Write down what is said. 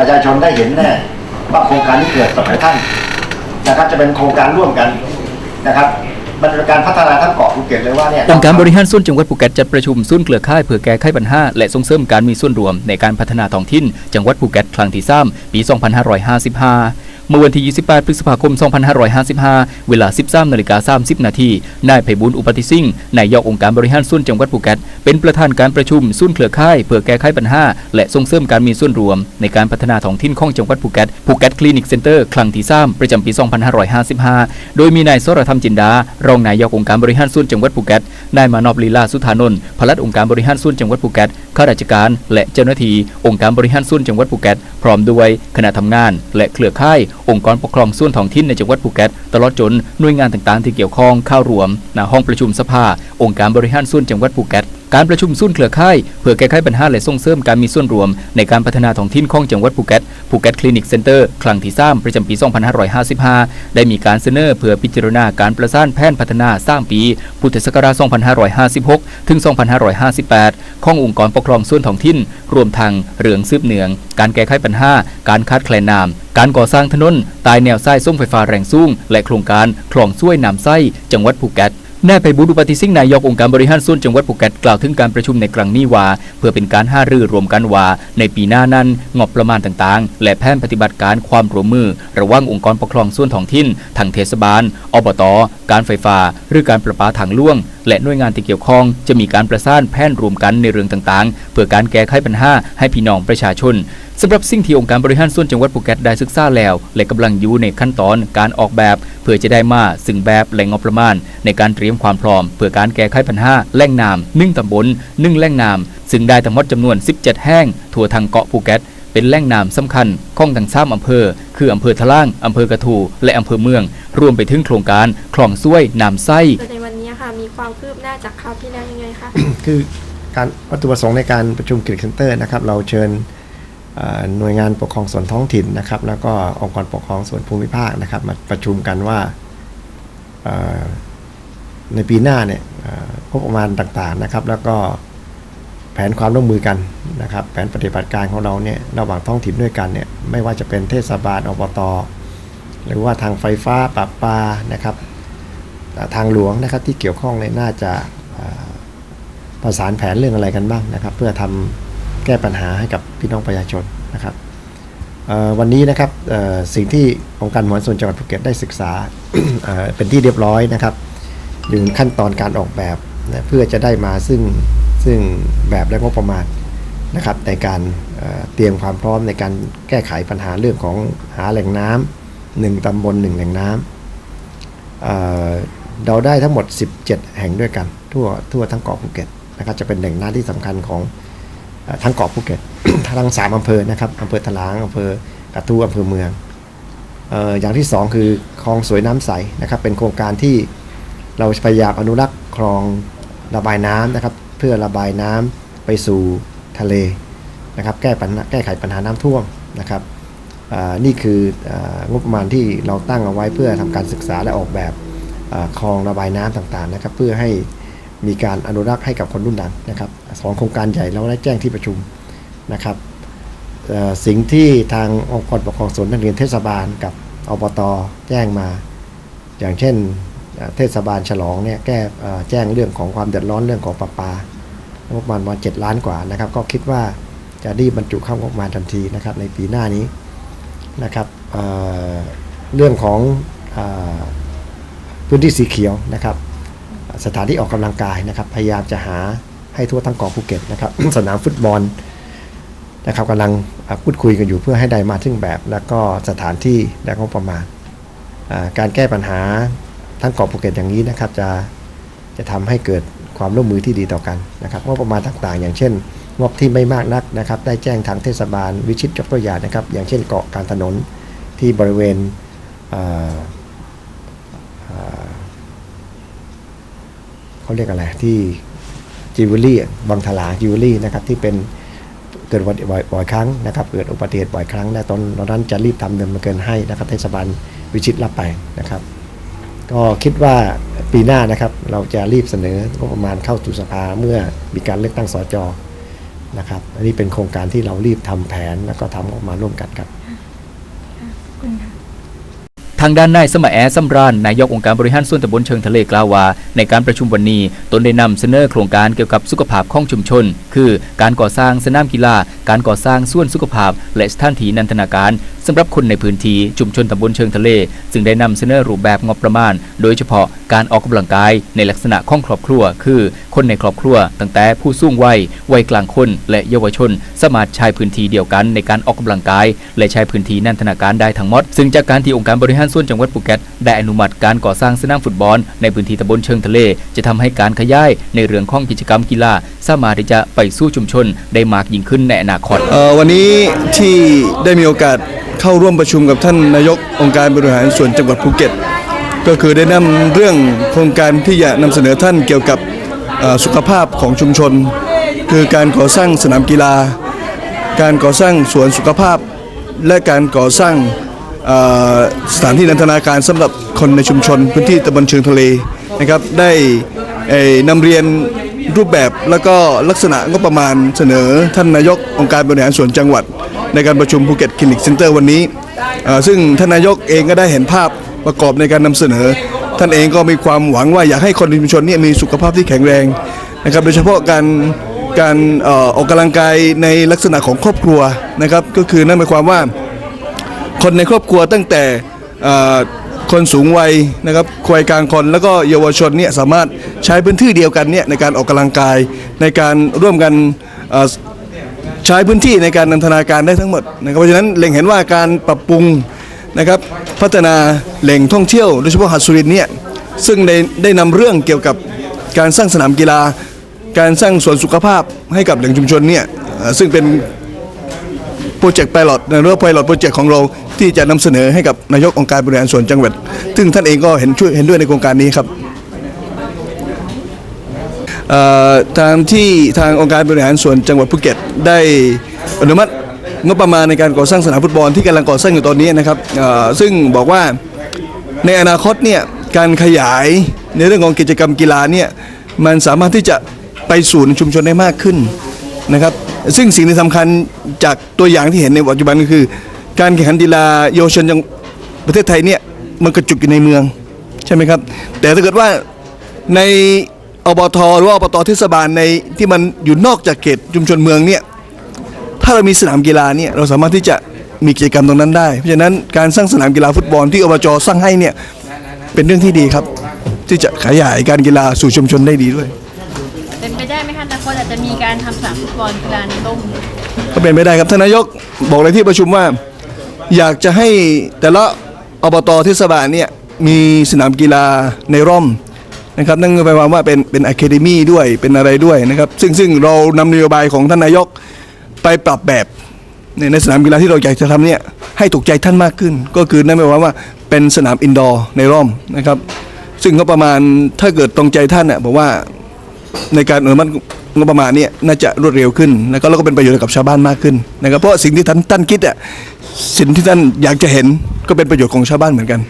ประชาชนได้เห็นแน่ว่าโครงการที่เกิดต่อไปท่านนะครับจะเป็นโครงการร่วมกันนะครับมันเป็นการพัฒนาทั้งเกาะภูเก็ตเลยว่าเนี่ยองค์การบริหารส่วนจังหวัดภูเก็ตจัดประชุมส่วนเครือข่ายเพื่อแก้ไขปัญหาและส่งเสริมการมีส่วนรวมในการพัฒนาท้องถิ่น จังหวัดภูเก็ตครั้งที่3ปี 2555 เมื่อวันที่ 28 พฤษภาคม 2555 เวลา 13นาฬิกา30 นาทีนายไพบุญอุปติสิ่งห์นายกองค์การบริหารส่วนจังหวัดภูเก็ตเป็นประธานการประชุมศูนเครือข่ายเพื่อแก้ไขปัญหา และส่งเสริมการมีส่วนรวม ในการพัฒนาท้องถิ่นของจังหวัดภูเก็ตภูเก็ตคลินิกเซ็นเตอร์ครั้งที่3ประจำปี 2555 โดยมีนายสรธรรมจินดารองนายกองค์การบริหารส่วนจังหวัดภูเก็ตนายมานอบลีลาสุธานนท์พลัดองค์การบริหารส่วนจังหวัดภูเก็ตข้าราชการ และเจ้าหน้าที่องค์การบริหารส่วนจังหวัดภูเก็ตพร้อมด้วยคณะทำงาน และเครือข่าย องค์กรปกครองส่วนท้องถิ่นในจังหวัดภูเก็ตตลอดจนหน่วยงานต่างๆ ที่เกี่ยวข้องเข้ารวมณห้องประชุมสภา องค์การบริหารส่วนจังหวัดภูเก็ต การประชุมศูนเครือข่ายเพื่อแก้ไขปัญหาและส่งเสริมการมีส่วนรวม ในการพัฒนาท้องถิ่นของจังหวัดภูเก็ตภูเก็ตคลินิกเซ็นเตอร์ครั้งที่3ประจำปี 2555 ได้มีการเสนอเพื่อพิจารณาการประสานแผนพัฒนาสร้างปีพุทธศักราช 2556 ถึง 2558 ขององค์กรปกครองส่วนท้องถิ่น รวมทั้งเรื่องซืบเนือง การแก้ไขปัญหาการขาดแคลนน้ำการก่อสร้างถนนตายแนวไส้ส่งไฟฟ้าแรงสูงและโครงการคลองช่วยน้ำไส้จังหวัดภูเก็ต นายไพบุญอุปติสิ่งห์นายกองค์การบริหารส่วนจังหวัดภูเก็ตกล่าวถึงการประชุมในครั้งนี้ว่า เพื่อเป็นการห้ารือรวมกันว่า ในปีหน้านั้นงบประมาณต่างๆ และแผนปฏิบัติการความร่วมมือ ระหว่างองค์กรปกครองส่วนท้องถิ่นทางเทศบาลอบตการไฟฟ้า หรือการประปาทางล่วงและหน่วยงานที่เกี่ยวข้อง จะมีการประสานแผนรวมกันในเรื่องต่างๆ เพื่อการแก้ไขปัญหาให้พี่น้องประชาชนสำหรับสิ่งที่องค์การบริหารส่วนจังหวัดภูเก็ตได้ศึกษาแล้ว และกำลังอยู่ในขั้นตอนการออกแบบ เพื่อจะได้มาซึ่งแบบและงบประมาณ ในการเตรียมความพร้อม เพื่อการแก้ไขปัญหาแหล่งน้ำหนึ่งตำบลหนึ่งแหล่งน้ำซึ่งได้ทั้งหมดจำนวน 17 แห่งทั่วทางเกาะภูเก็ตเป็นแหล่งน้ำสำคัญของทั้งสามอำเภอ คืออำเภอทะล่างอำเภอกระทูและอำเภอเมือง รวมไปถึงโครงการคลองซ้วยน้ำไส้ ความคืบหน้าจากคราวที่แล้วยังไงคะ คือการวัตถุประสงค์ในการประชุมกิจเซ็นเตอร์นะครับเราเชิญหน่วยงานปกครองส่วนท้องถิ่นนะครับ แล้วก็องค์กรปกครองส่วนภูมิภาคนะครับมาประชุมกันว่าในปีหน้าเนี่ยเอ่องบประมาณต่างๆนะครับ แล้วก็แผนความร่วมมือกันนะครับ แผนปฏิบัติการของเราเนี่ยระหว่างท้องถิ่นด้วยกันเนี่ยไม่ว่าจะเป็นเทศบาลอบตหรือว่าทางไฟฟ้าปรับปานะครับ ทางหลวงนะครับที่เกี่ยวข้องเนี่ยน่าจะประสานแผนเรื่องอะไรกันบ้างนะครับ เพื่อทำแก้ปัญหาให้กับพี่น้องประชาชนนะครับวันนี้นะครับสิ่งที่องค์การมหาส่วนจังหวัดภูเก็ตได้ศึกษาเป็นที่เรียบร้อยนะครับอยู่ขั้นตอนการออกแบบนะเพื่อจะได้มาซึ่งซึ่งแบบและงบประมาณนะครับในการเอ่อเตรียมความพร้อมในการแก้ไขปัญหาเรื่องของหาแหล่งน้ำหนึ่งตำบลหนึ่งแหล่งน้ำ เราได้ทั้งหมด 17 แห่งด้วยกัน ทั่วทั่วทั้งเกาะภูเก็ตนะครับจะเป็นแหล่งน้ำที่สำคัญของทั้งเกาะภูเก็ตทั้งสามอำเภอนะครับอำเภอถลางอำเภอกระทู้อำเภอเมืองออย่างที่สองคือคลองสวยน้ำใสนะครับเป็นโครงการที่เราพยายามอนุรักษ์คลองระบายน้ำนะครับ เพื่อระบายน้ำไปสู่ทะเลนะครับ แก้ปัญหาแก้ไขปัญหาน้ำท่วมนะครับนี่คืองบประมาณที่เราตั้งเอาไว้เพื่อทำการศึกษาและออกแบบ คลองระบายน้ำต่างๆนะครับเพื่อให้มีการอนุรักษ์ให้กับคนรุ่นหลังนะครับสองโครงการใหญ่เราได้แจ้งที่ประชุมนะครับสิ่งที่ทางองค์กรปกครองส่วนนักเรียนเทศบาลกับอบตแจ้งมา อย่างเช่นเทศบาลฉลองเนี่ยแก้แจ้งเรื่องของความเดือดร้อนเรื่องของประปางบประมาณประมาณเจ็ดล้านกว่านะครับ ก็คิดว่าจะรีบบรรจุเข้างบประมาณทันทีนะครับในปีหน้านี้นะครับเเรื่องของอ พื้นที่สีเขียวนะครับ สถานที่ออกกำลังกายนะครับ พยายามจะหาให้ทั่วทั้งเกาะภูเก็ตนะครับสนามฟุตบอลนะครับกำลังพูดคุยกันอยู่เพื่อให้ได้มาถึงแบบ แล้วก็สถานที่และงบประมาณ การแก้ปัญหาทั้งเกาะภูเก็ตอย่างนี้นะครับ จะจะทำให้เกิดความร่วมมือที่ดีต่อกันนะครับงบประมาณต่างๆ อย่างเช่น งบที่ไม่มากนักนะครับ ได้แจ้งทางเทศบาลวิชิตยกตัวอย่างนะครับ อย่างเช่นเกาะกลารถนนที่บริเวณเอ่อเอ่อ เขาเรียกอะไรที่จิวเวลรี่บางถลาจิวเวลรี่นะครับที่เป็นเกิดอุบัติเหตุบ่อยครั้งนะครับเกิดอุบัติเหตุบ่อยครั้งและตอนตอนนั้นจะรีบทำเดินมาเกินให้นะครับเทศบาลวิชิตรับไปนะครับ ก็คิดว่าปีหน้านะครับเราจะรีบเสนองบประมาณเข้าสู่สภาเมื่อมีการเลือกตั้งสจนะครับ อันนี้เป็นโครงการที่เรารีบทำแผนแล้วก็ทำออกมาร่วมกันครับ ทางด้านนายสมาแอซัมรานนายกองค์การบริหารส่วนตำบลเชิงทะเลกล่าวว่า ในการประชุมวันนี้ ตนได้นำเสนอโครงการเกี่ยวกับสุขภาพของชุมชน คือ การก่อสร้างสนามกีฬา การก่อสร้างส่วนสุขภาพ และสถานที่นันทนาการ สำหรับคนในพื้นที่ชุมชนตำบลเชิงทะเล ซึ่งได้นำเสนอรูปแบบงบประมาณ โดยเฉพาะการออกกำลังกายในลักษณะของครอบครัว คือคนในครอบครัว ตั้งแต่ผู้สูงวัยวัยกลางคนและเยาวชน สามารถใช้พื้นที่เดียวกันในการออกกำลังกาย และใช้พื้นที่นันทนาการได้ทั้งหมด ซึ่งจากการที่องค์การบริหารส่วนจังหวัดภูเก็ตได้อนุมัติการก่อสร้างสนามฟุตบอล ในพื้นที่ตำบลเชิงทะเล จะทำให้การขยายในเรื่องของกิจกรรมกีฬาสามารถที่จะไปสู่ชุมชนได้มากยิ่งขึ้นในอนาคตวันนี้ที่ได้มีโอกาสเข้าร่วมประชุมกับท่านนายกองค์การบริหารส่วนจังหวัดภูเก็ต ก็คือได้นำเรื่องโครงการที่จะนำเสนอท่านเกี่ยวกับสุขภาพของชุมชน คือการก่อสร้างสนามกีฬา การก่อสร้างสวนสุขภาพ และการก่อสร้างสถานที่นันทนาการสำหรับคนในชุมชน พื้นที่ตำบลเชิงทะเลนะครับได้นำเรียน รูปแบบแล้วก็ลักษณะงบประมาณเสนอท่านนายกองค์การบริหารส่วนจังหวัด ในการประชุมภูเก็ตคลินิกเซ็นเตอร์วันนี้ซึ่งท่านนายกเองก็ได้เห็นภาพประกอบในการนำเสนอ ท่านเองก็มีความหวังว่าอยากให้คนในชุมชนนี่มีสุขภาพที่แข็งแรงนะครับ โดยเฉพาะการการออออกกำลังกายในลักษณะของครอบครัวนะครับ ก็คือนั่นหมายความว่า คนในครอบครัวตั้งแต่ คนสูงวัยนะครับวัยกลางคนแล้วก็เยาวชนเนี่ยสามารถใช้พื้นที่เดียวกันเนี่ยในการออกกำลังกาย ในการร่วมกันใช้พื้นที่ในการนันทนาการได้ทั้งหมดนะครับเพราะฉะนั้นเล็งเห็นว่าการปรับปรุงนะครับพัฒนาแหล่งท่องเที่ยวโดยเฉพาะหัดสุรินเนี่ยซึ่งได้ได้นำเรื่องเกี่ยวกับการสร้างสนามกีฬา การสร้างสวนสุขภาพให้กับแหล่งชุมชนเนี่ยซึ่งเป็น โปรเจกต์ไพลอตในเรื่องไพลอตโปรเจกต์ของเราที่จะนำเสนอให้กับนายกองค์การบริหารส่วนจังหวัด ซึ่งท่านเองก็เห็นช่วยเห็นด้วยในโครงการนี้ครับทางที่ทางองค์การบริหารส่วนจังหวัดภูเก็ตได้อนุมัติงบประมาณในการก่อสร้างสนามฟุตบอลที่กำลังก่อสร้างอยู่ตอนนี้นะครับซึ่งบอกว่าในอนาคตเนี่ยการขยายในเรื่องของกิจกรรมกีฬาเนี่ยมันสามารถที่จะไปสู่ในชุมชนได้มากขึ้นนะครับ ซึ่งสิ่งที่สำคัญจากตัวอย่างที่เห็นในปัจจุบันก็คือ การแข่งขันกีฬาเยาวชนอย่างประเทศไทยเนี่ยมันกระจุกอยู่ในเมืองใช่ไหมครับ แต่ถ้าเกิดว่าในอบทหรือว่าอบตเทศบาลในที่มันอยู่นอกจากเขตชุมชนเมืองเนี่ยถ้าเรามีสนามกีฬาเนี่ยเราสามารถที่จะมีกิจกรรมตรงนั้นได้ เพราะฉะนั้นการสร้างสนามกีฬาฟุตบอลที่อบจสร้างให้เนี่ยเป็นเรื่องที่ดีครับ ที่จะขยายการกีฬาสู่ชุมชนได้ดีด้วย ไหมคะอนาคตอาจจะมีการทำสนามฟุตบอลกีฬาในร่มก็เป็นไปได้ครับท่านนายกบอกในที่ประชุมว่า อยากจะให้แต่ละอบตเทศบาลเนี่ยมีสนามกีฬาในร่มนะครับนั่นก็แปลว่าเป็นเป็นอะคาเดมี่ด้วยเป็นอะไรด้วยนะครับซึ่งซึ่งเรานำนโยบายของท่านนายกไปปรับแบบในในสนามกีฬาที่เราอยากจะทำเนี่ยให้ถูกใจท่านมากขึ้น ก็คือนั่นหมายความว่าเป็นสนามอินดอร์ในร่มนะครับ ซึ่งก็ประมาณถ้าเกิดตรงใจท่านน่ะบอกว่า ในการอนุมัติงบประมาณเนี่ยน่าจะรวดเร็วขึ้นแล้วก็แล้วก็เป็นประโยชน์กับชาวบ้านมากขึ้นนะครับเพราะสิ่งที่ท่านท่านคิดอะสิ่งที่ท่านอยากจะเห็นก็เป็นประโยชน์ของชาวบ้านเหมือนกัน